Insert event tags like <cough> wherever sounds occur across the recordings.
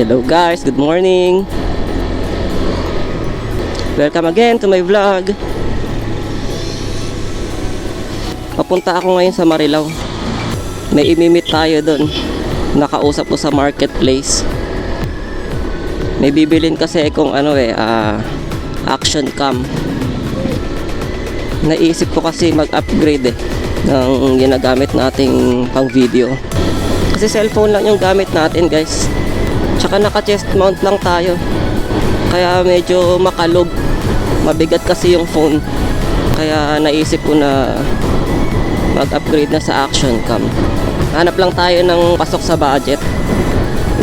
Hello guys, good morning. Welcome again to my vlog. Papunta ako ngayon sa Marilao. May imimit tayo doon. Nakausap ko sa marketplace. May bibilin kasi kung ano eh, ah, action cam. Naisip ko kasi mag-upgrade eh ng ginagamit nating pang video. Kasi cellphone lang yung gamit natin guys. Tsaka naka chest mount lang tayo. Kaya medyo makalog. Mabigat kasi yung phone. Kaya naisip ko na mag-upgrade na sa action cam. Hanap lang tayo ng pasok sa budget.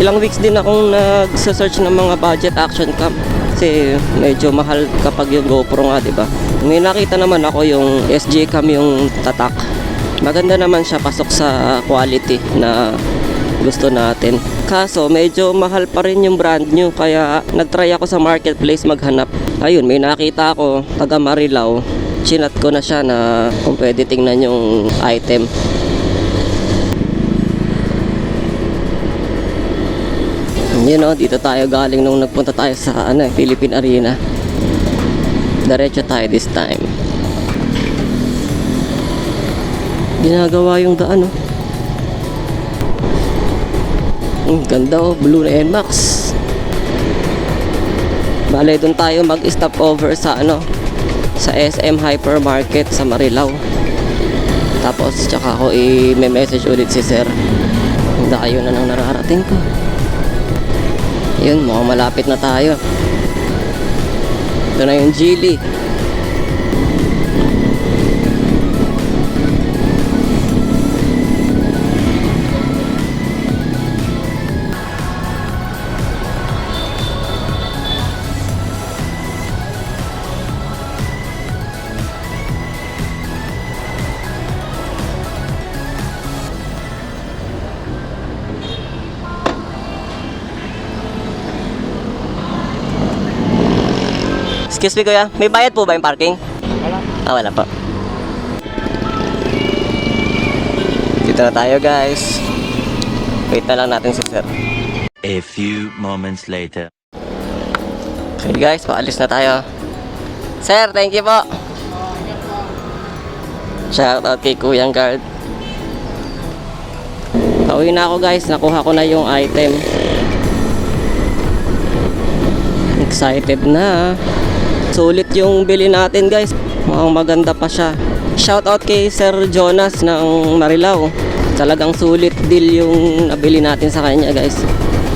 Ilang weeks din akong nag-search ng mga budget action cam. Kasi medyo mahal kapag yung GoPro nga, di ba? May nakita naman ako yung SJ cam yung tatak. Maganda naman siya pasok sa quality na gusto natin. Kaso medyo mahal pa rin yung brand new kaya nagtry ako sa marketplace maghanap. Ayun, may nakita ako taga Marilao. Chinat ko na siya na kung pwede tingnan yung item. Yun know, dito tayo galing nung nagpunta tayo sa ano, eh, Philippine Arena. Diretso tayo this time. Ginagawa yung daan, oh. Ang ganda oh, blue na NMAX. Bale, doon tayo mag-stop over sa ano, sa SM Hypermarket sa Marilao. Tapos, tsaka ako i-message ulit si Sir. Dayo na nang nararating ko. Yun, mukhang malapit na tayo. Ito na yung Geely. Excuse me kuya, may bayad po ba yung parking? Wala. Ah, wala po. Dito na tayo guys. Wait na lang natin si sir. A few moments later. Okay guys, paalis na tayo. Sir, thank you po. Shout out kay Kuyang Guard. Pauwi na ako guys, nakuha ko na yung item. Excited na. Sulit yung bili natin guys. Mukhang maganda pa siya. Shout out kay Sir Jonas ng Marilao. Talagang sulit deal yung nabili natin sa kanya guys.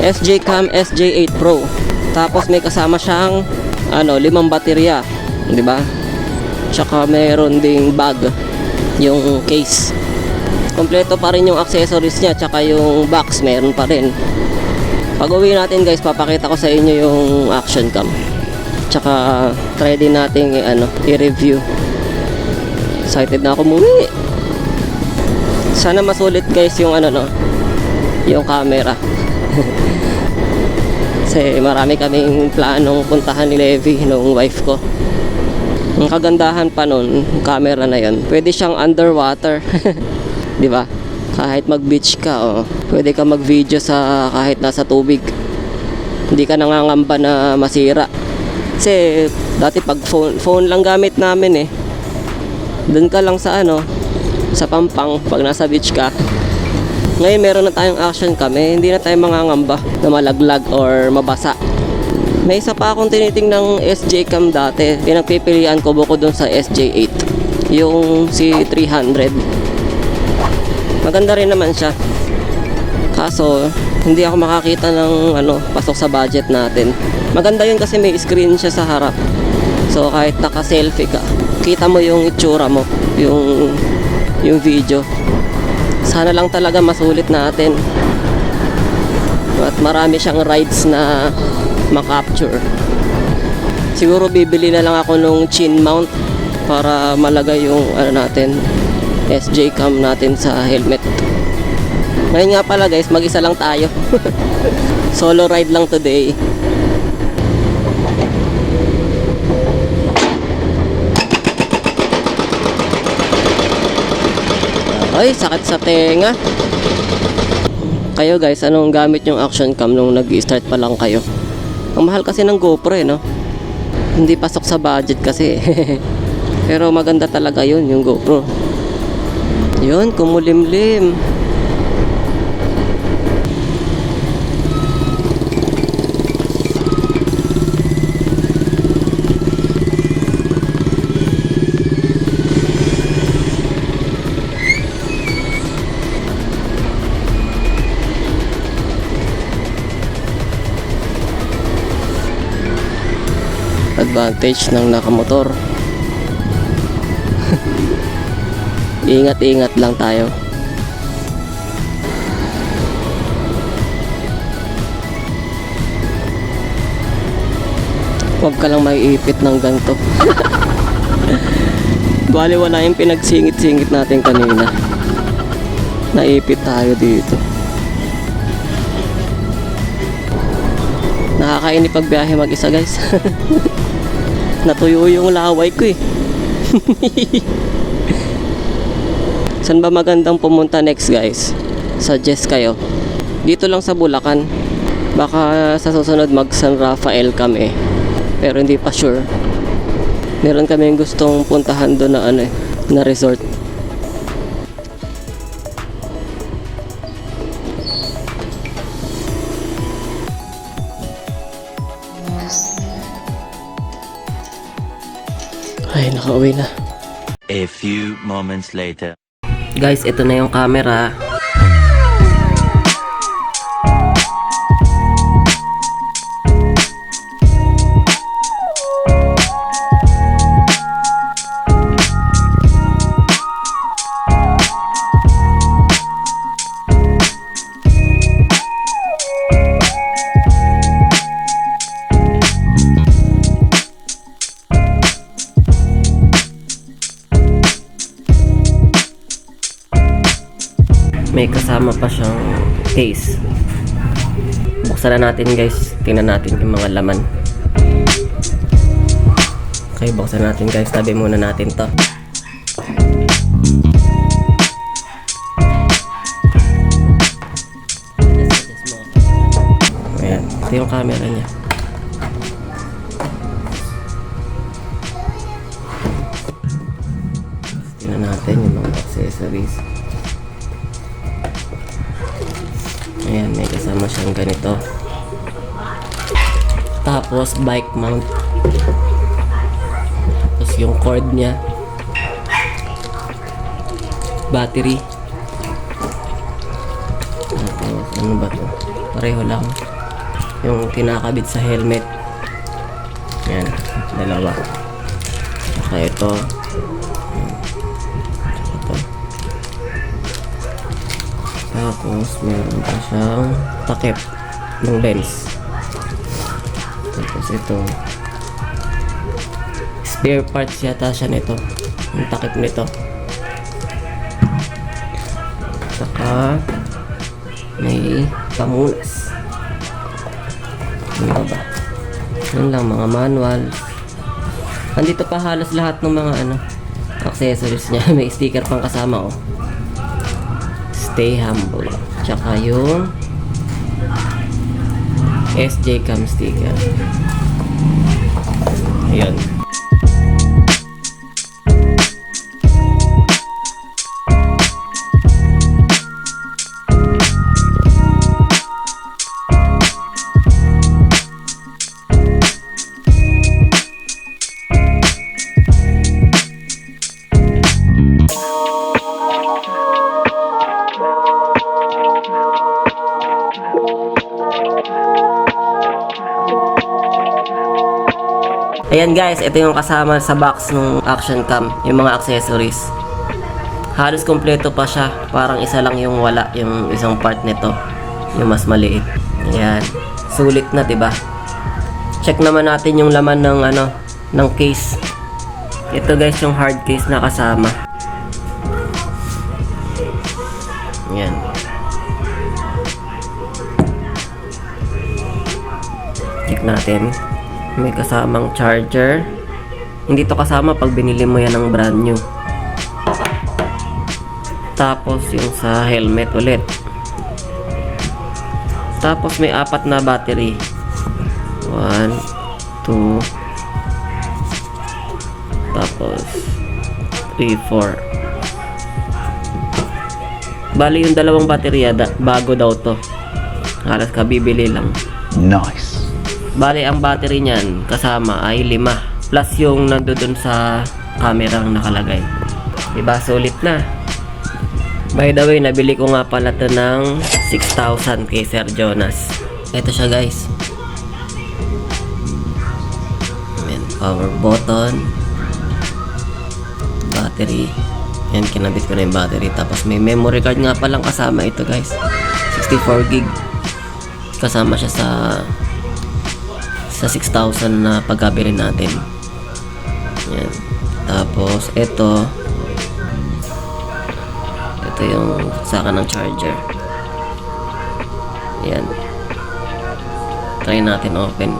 SJ Cam SJ8 Pro. Tapos may kasama siyang ano, limang baterya, 'di ba? Tsaka meron ding bag, yung case. Kompleto pa rin yung accessories niya, tsaka yung box meron pa rin. Pag uwi natin guys, papakita ko sa inyo yung action cam. Tsaka try din natin ano, i-review. Excited na ako muwi. Sana masulit guys yung ano no, yung camera. <laughs> Kasi marami kaming planong puntahan ni Levi nung wife ko. Ang kagandahan pa nun, camera na yon, pwede siyang underwater. <laughs> Di ba? Kahit mag-beach ka, oh, pwede ka mag-video sa kahit nasa tubig. Hindi ka nangangamba na masira. Kasi dati pag phone, phone lang gamit namin eh. Doon ka lang sa ano, sa pampang pag nasa beach ka. Ngayon meron na tayong action kami, hindi na tayo mangangamba na malaglag or mabasa. May isa pa akong tiniting SJ Cam dati, pinagpipilian ko buko dun sa SJ8. Yung si 300. Maganda rin naman siya. Kaso, hindi ako makakita ng ano, pasok sa budget natin. Maganda yun kasi may screen siya sa harap. So kahit naka-selfie ka, kita mo yung itsura mo, yung yung video. Sana lang talaga masulit natin. At marami siyang rides na makapture. Siguro bibili na lang ako nung chin mount para malagay yung ano natin SJ cam natin sa helmet. Ngayon nga pala guys, mag-isa lang tayo. <laughs> Solo ride lang today. Ay, sakit sa tenga. Kayo guys, anong gamit yung action cam nung nag-start pa lang kayo? Ang mahal kasi ng GoPro eh, no? Hindi pasok sa budget kasi. <laughs> Pero maganda talaga yun, yung GoPro. Yun, kumulimlim. Advantage ng nakamotor. <laughs> Ingat-ingat lang tayo. Huwag ka lang maiipit ng ganito. <laughs> Bali wala yung pinagsingit-singit natin kanina. Naipit tayo dito. Nakakainip pagbiyahe mag-isa guys. <laughs> Natuyo yung laway ko eh. <laughs> Saan ba magandang pumunta next guys? Suggest kayo. Dito lang sa Bulacan. Baka sa susunod mag San Rafael kami. Pero hindi pa sure. Meron kami gustong puntahan doon na ano eh, na resort. Ay, nakauwi na. A few moments later. Guys, ito na yung camera. May kasama pa siyang case. Buksan na natin guys. Tingnan natin yung mga laman. Okay, buksan natin guys. Tabi muna natin to. Ayan. Ito yung camera niya. Tingnan natin yung mga accessories. Ayan, may kasama siyang ganito. Tapos, bike mount. Tapos yung cord niya. Battery. Tapos, ano ba to? Pareho lang. Yung kinakabit sa helmet. Ayan, dalawa. Saka ito. Tapos, meron pa siyang takip ng lens. Tapos ito. Spare parts yata siya nito. Yung takip nito. Saka, may pamunas. Ano ba? Yun lang, mga manual. Andito pa halos lahat ng mga ano, accessories niya. <laughs> May sticker pang kasama, oh. Stay humble. Tsaka yung SJ Cam sticker. Ayan. Ayan guys, ito yung kasama sa box ng action cam, yung mga accessories. Halos kompleto pa siya, parang isa lang yung wala, yung isang part nito, yung mas maliit. Ayan, sulit na 'di ba? Check naman natin yung laman ng ano, ng case. Ito guys yung hard case na kasama. Ayan. Check natin. May kasamang charger. Hindi to kasama pag binili mo yan ng brand new. Tapos yung sa helmet ulit. Tapos may apat na battery. 1, 2, tapos 3, 4. Bali yung dalawang baterya, bago daw to. Halos kabibili lang. Nice. Bali, ang battery niyan kasama ay 5. Plus yung nandoon sa camera ang nakalagay. Diba, sulit na. By the way, nabili ko nga pala to ng 6,000 kay Sir Jonas. Ito siya guys. Ayan, power button. Battery. Yan, kinabit ko na yung battery. Tapos may memory card nga palang kasama ito guys. 64 gig. Kasama siya sa sa 6,000 na pagkabili natin. Yan. Tapos, ito, ito yung saka ng charger. Yan. Try natin open.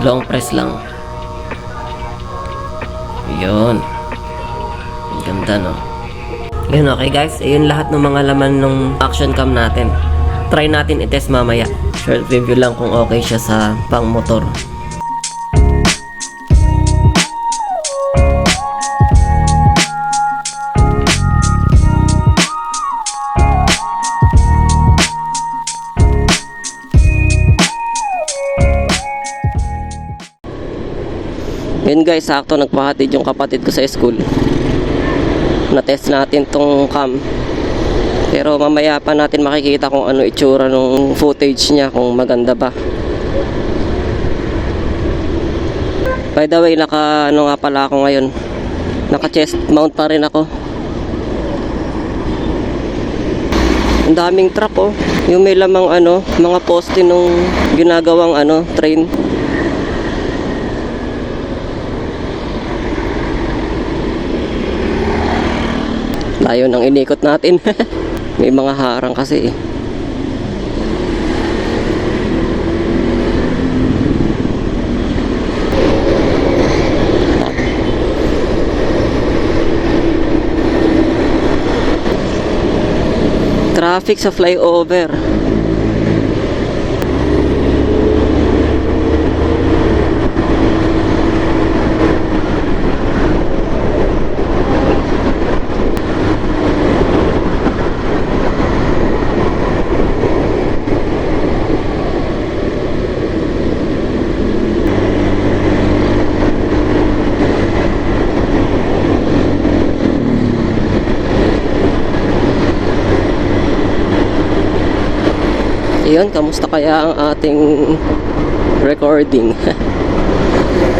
Long press lang. Yun. Ganda, no? Yun, okay guys. Ayun lahat ng mga laman ng action cam natin. Try natin i-test mamaya. Short review lang kung okay siya sa pang motor. Yun guys, sakto nagpahatid yung kapatid ko sa school. Na-test natin tong cam. Pero mamaya pa natin makikita kung ano itsura ng footage niya, kung maganda ba. By the way, naka ano nga pala ako ngayon. Naka chest mount pa rin ako. Ang daming truck oh. Yung may lamang ano, mga poste nung ginagawang ano, train. Layo ng inikot natin. <laughs> May mga harang kasi eh. Traffic sa flyover. Iyon, kamusta kaya ang ating recording? <laughs>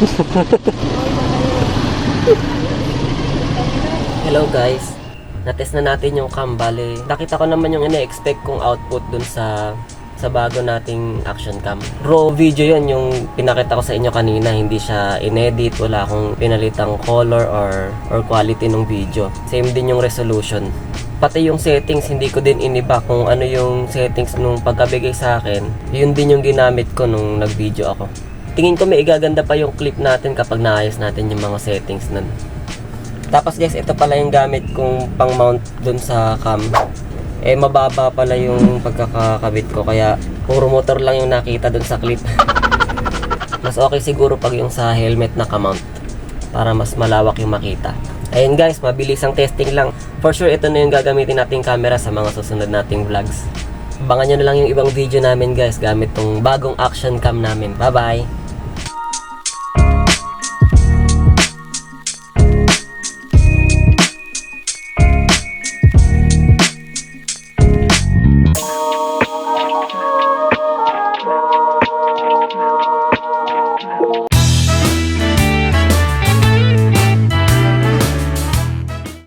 <laughs> Hello guys. Natest na natin yung cam. Bale, nakita ko naman yung ina-expect kong output dun sa sa bago nating action cam. Raw video yon yung pinakita ko sa inyo kanina. Hindi siya inedit. Wala akong pinalitang color or, or quality ng video. Same din yung resolution. Pati yung settings, hindi ko din iniba kung ano yung settings nung pagkabigay sa akin. Yun din yung ginamit ko nung nag-video ako. Tingin ko may igaganda pa yung clip natin kapag naayos natin yung mga settings nun. Tapos guys, ito pala yung gamit kong pang mount dun sa cam. Eh mababa pala yung pagkakakabit ko kaya puro motor lang yung nakita dun sa clip. <laughs> mas okay siguro pag yung sa helmet na kamount para mas malawak yung makita. Ayun guys, mabilis ang testing lang. For sure, ito na yung gagamitin nating camera sa mga susunod nating vlogs. Abangan nyo na lang yung ibang video namin guys gamit tong bagong action cam namin. Bye-bye!